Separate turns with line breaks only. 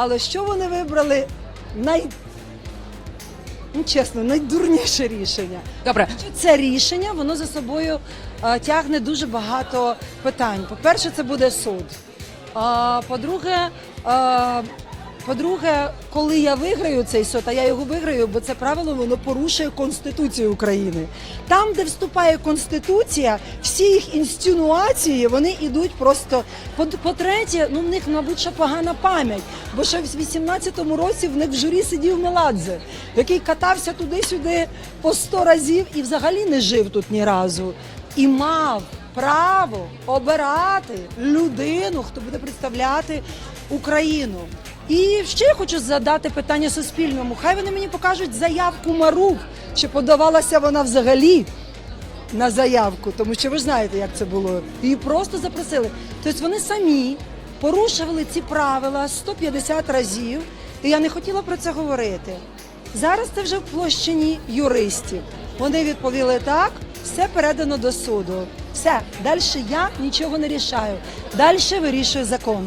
Але що вони вибрали? Най... Ну, чесно, найдурніше рішення.
Добре,
Що це рішення воно за собою а, тягне дуже багато питань. По-перше, це буде суд. А по-друге, е, по-друге, коли я виграю цей суд, а я його виграю, бо це правило воно порушує Конституцію України. Там, де вступає Конституція, всі їх інстинуації вони йдуть просто. По- По-третє, ну в них, мабуть, ще погана пам'ять, бо ще в 18-му році в них в журі сидів Меладзе, який катався туди-сюди по 100 разів і взагалі не жив тут ні разу. І мав право обирати людину, хто буде представляти Україну. І ще я хочу задати питання Суспільному. Хай вони мені покажуть заявку Марук, чи подавалася вона взагалі на заявку, тому що ви ж знаєте, як це було. Її просто запросили. Тобто вони самі порушували ці правила 150 разів, і я не хотіла про це говорити. Зараз це вже в площині юристів. Вони відповіли так, все передано до суду. Все, далі я нічого не рішаю. Далі вирішує закон.